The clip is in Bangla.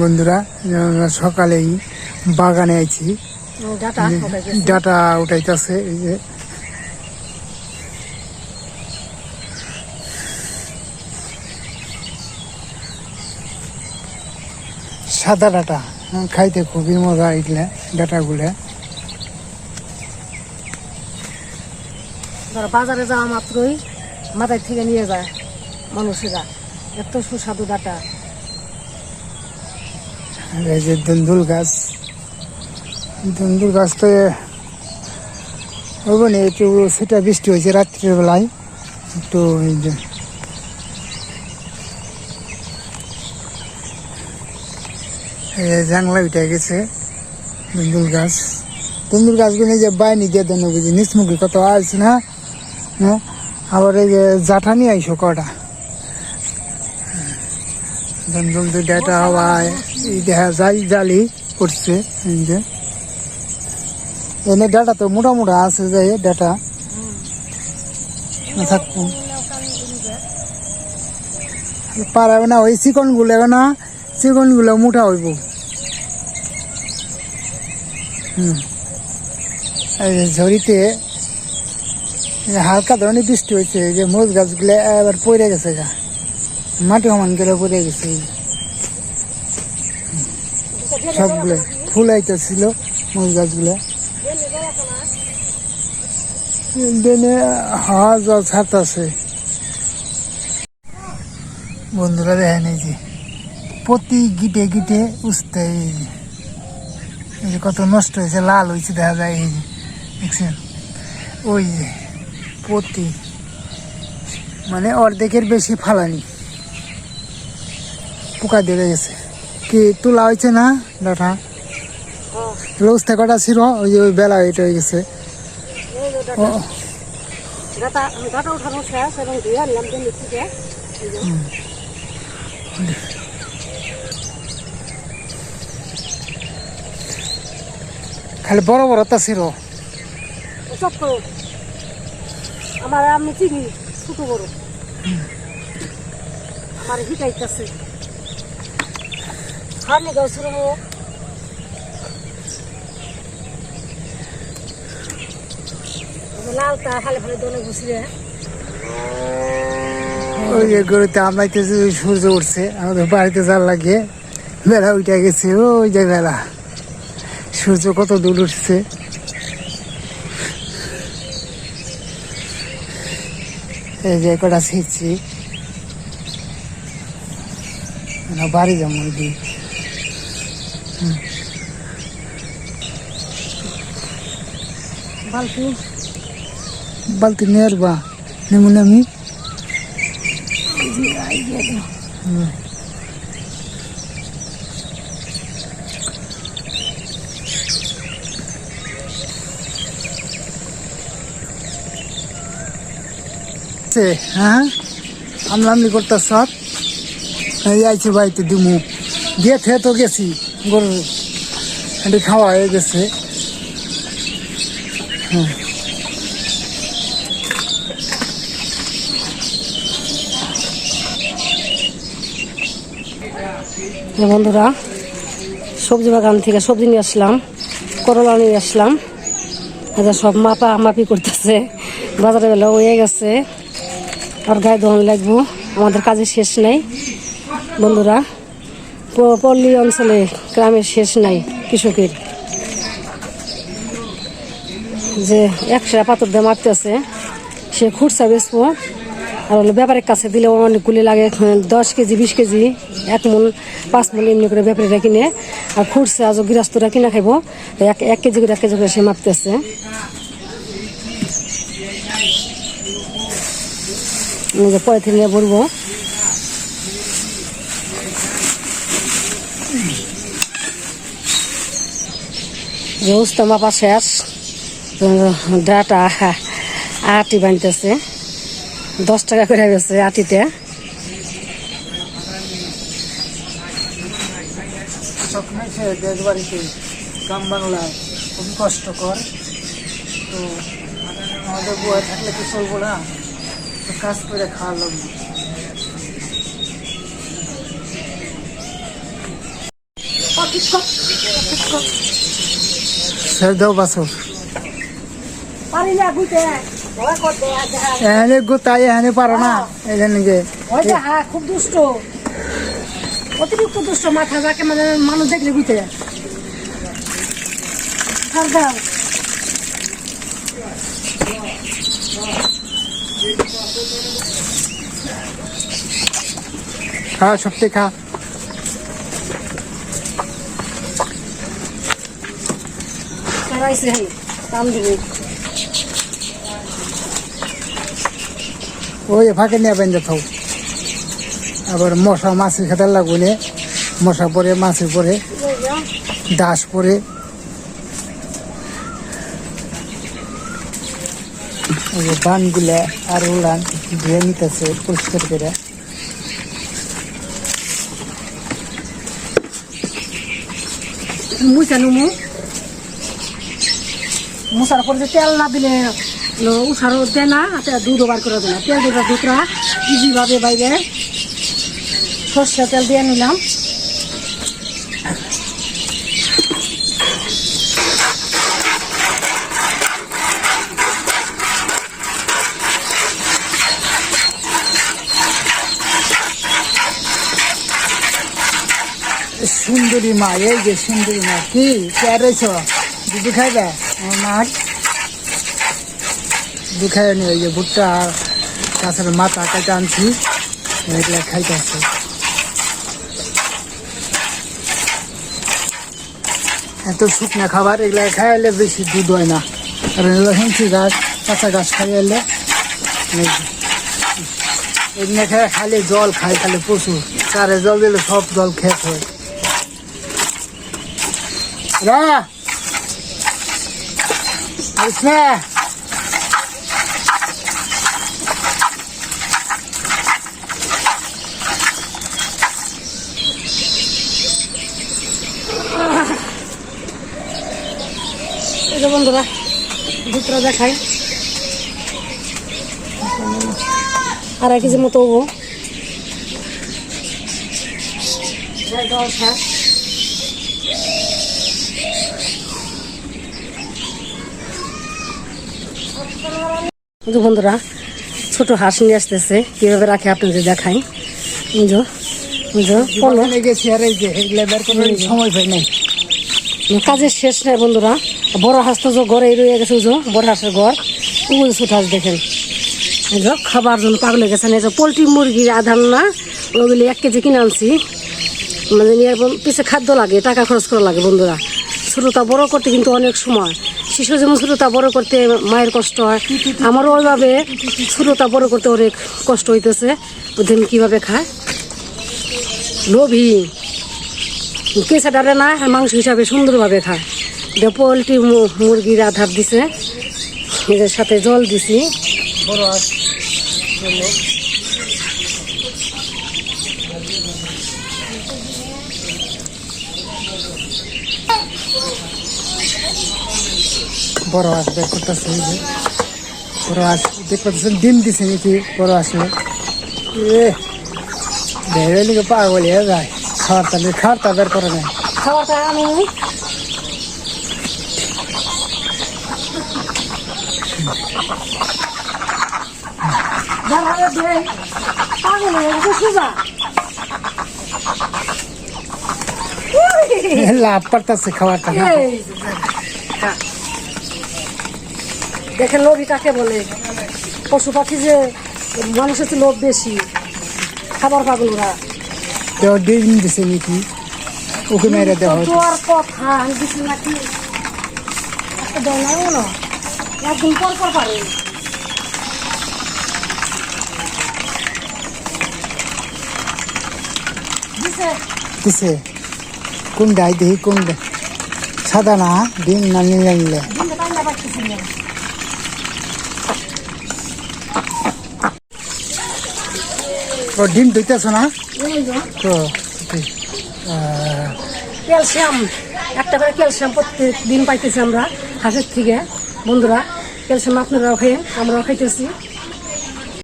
বন্ধুরা আমরা সকালেই বাগানে আইছি। ডাটা। ডাটা উঠাইতেছে এই যে। সাদা ডাটা হ্যাঁ, খাইতে খুবই মজা এগুলা ডাটাগুলা। ধরো বাজারে যাওয়া মাত্রই মাথায় থেকে নিয়ে যায় মানুষেরা। এত সুস্বাদু ডাটা। এই যে দুন্দুল গাছ। দুন্দুল গাছ তো হবে না, একটু সেটা বৃষ্টি হয়েছে রাত্রের বেলায়। একটু এই যে জাংলা উঠে গেছে দুন্দুল গাছ। দুন্দুল গাছগুলো যে বাইনি দিয়ে দেন নিচমুখী কত আছে না আবার এই যে জাঠানি আইসো কটা। দুইটা এটা হওয়ায় এই দেখা যায় জালি করছে এই যে। এনে ডাটা তো মোটা মোটা আছে যে ডাটা থাকব পারাবে না ওই চিকনগুলো না চিকনগুলো মোটা হইব। হুম। ঝড়িতে হালকা ধরনের বৃষ্টি হয়েছে এই যে মরিচ গাছগুলো এবার পড়ে গেছে গা। মাটি সমান করে পড়ে গেছে। সবগুলো ফুল আইতেছিল, মরিচ গাছগুলো। হাওয়া জল ছাড়তেছে বন্ধুরা দেখেন এই যে প্রতি গিটে গিটে উঠতে এই যে। এই যে কত নষ্ট হয়েছে, লাল হয়েছে দেখা যায় এই যে, দেখছেন? ওই যে প্রতি মানে অর্ধেকের বেশি ফালানি। পোকা ধরে গেছে। কি তোলা হয়েছে না? ডাটা। রোজটা কটা ছিল? ওই যে বেলা এটা হয়ে গেছে। খালি বড় বড় তা ছিল। সব করো আমার আমি চিনি ছোট বড়। আমার হিটাইতেছে খালি খালি দলে ঘুষলে ওই গরুতে আমলাইতে যে সূর্য উঠছে, আমাদের বাড়িতে জাল লাগিয়ে বেলা উঠে গেছে, ওই যে বেলা সূর্য কত দূর উঠছে। এই যে কটা ছিঁড়ছি। বাড়ি যাব ওই দিকে। বালতি বালতি নিয়ে আসবা নেমু আমি আছে, হ্যাঁ আমলা আমলি করতে সব এই আইছে বাড়িতে দিমু দিয়ে খেয়ে তো গেছি গরু এটি খাওয়া হয়ে গেছে। যে বন্ধুরা, সবজি বাগান থেকে সবজি নিয়ে আসলাম, করলা নিয়ে আসলাম। এটা সব মাপা মাপি করতেছে, বাজারে বেলা হয়ে গেছে। আর গায়ে দোকান লাগবো, আমাদের কাজে শেষ নেই। বন্ধুরা পল্লী অঞ্চলে গ্রামের শেষ নাই কৃষকের। যে একশো পাথর দিয়ে মারতেছে সে খুরসা বেচবো। আর হলো ব্যাপারের কাছে দিলে অনেকগুলি লাগে দশ কেজি, বিশ কেজি, এক মন পাঁচ মন এমনি করে ব্যাপারীরা কিনে। আর খুরসা আজ গৃহস্থরা কিনা খাইব এক এক কেজি করে, এক কেজি করে সে মাপতেছে আমি যে পরে থেকে বলব যে উস্তা মাপা শেষ। ডাটা আটি বানতেছে। দশ টাকা করে গেছে আটিতে। সবসময় দেশ বাড়িতে গ্রাম বাংলায় খুবই কষ্টকর। তো আমাদের বয়ে থাকলে কি চলবো না। তো কাজ করে খাওয়া লাগবে। ছেড়ে দাও বুঝতে এখানে গোতাই এখানে পারো না। এখানে যে ওই যে হ্যাঁ খুব দুষ্ট। অতিরিক্ত দুষ্ট মাথা যাকে মানে মানুষ দেখলে বুঝতে ছাড় দাও। খা। ছাড়াইছে হ্যাঁ কাম দিবে। ওই ফাঁকে নিয়ে বেঁধে থাও। আবার মশা মাছি খেতে লাগুনে মশা পরে মাছি পরে দাস পরে। বানগুলা আর উলান ধুয়ে নিতেছে পরিষ্কার করে। মুছা মুছার পরে যে তেল না দিলে উষার দেয় না দুধ বার করে দেয় তেল দুটা দুধরা ইজিভাবে বাইরে সর্ষে তেল দিয়ে নিলাম। সুন্দরী মা, এই যে সুন্দরী মা, কি? কে দুধু খাইবে? আমার মার। দুধ খাই নি ওই যে ভুট্টা গাছের মাথা কাটা আনছি। এগুলা খাইতেছে এত শুকনা খাবার, এগুলা খাইলে বেশি দুধ হয় না। আর এগুলো হেঁচি গাছ, কাঁচা গাছ খাইলে এগুলো খাই খালি জল খাই খালি প্রচুর। চারে জল দিলে সব জল খেত হয়। রা! এই যে বন্ধুরা দুধটা দেখাই। আর এক কেজির মতো হব এই যে বন্ধুরা ছোট হাঁস নিয়ে আসতেছে। কীভাবে রাখে আপনাদের দেখাই। বুঝো বুঝো গেছি আর এই যে এগুলা সময় পাই নাই। কাজের শেষ নাই বন্ধুরা। বড় হাঁস তো যে ঘরে রয়ে গেছে বুঝো বড় হাঁসের ঘর। ওগুলো ছোট হাঁস দেখেন। যে খাবার জন্য পাগলে গেছেন এই যে পোলট্রি মুরগির আধার না ওগুলি এক কেজি কিনে আনছি। মানে নিয়ে পিছে খাদ্য লাগে টাকা খরচ করা লাগে বন্ধুরা। ছোটটা বড় করতে কিন্তু অনেক সময়। শিশু যেমন ছোটটা বড় করতে মায়ের কষ্ট হয়, আমারও ওইভাবে ছোটটা বড় করতে অনেক কষ্ট হইতেছে। বুঝলেন কীভাবে খায়? লোভী। কেঁচা ডালে না মাংস হিসাবে সুন্দরভাবে খায়। এটা পোলট্রি মুরগির আধার দিছে এদের সাথে জল দিছি। বড় বড় হাঁস বের করতেছে যে। বড় হাঁস দেখতেছেন ডিম দিছে নাকি বড় হাঁসে এ ভেবে লিখে পাগল হয়ে যায়? খাওয়ার তাহলে খাওয়ার তা বের করে নেয় খাওয়াটা আমি লাভ পারতেছে খাওয়ারটা না এই যে, খা। দেখেন লোভী কাকে বলে? পশু পাখি যে মানুষের তো লোভ বেশি খাবার পাগলরা। ডিম দিছে নাকি? ওকে মেরে দেওয়া তোর কথা আমি দিছি নাকি? দেয় না বলো একদিন পর পর পারে। দিছে। কোন ডাই দেখি কোন সাদা না ডিম না নিলে নিলে? ও ডিম দইতেছ না? তো ক্যালসিয়াম একটা করে ক্যালসিয়াম প্রত্যেক দিন পাইতেছি আমরা হাঁসের থেকে। বন্ধুরা ক্যালসিয়াম আপনারাও খেয়ে আমরাও খাইতেছি।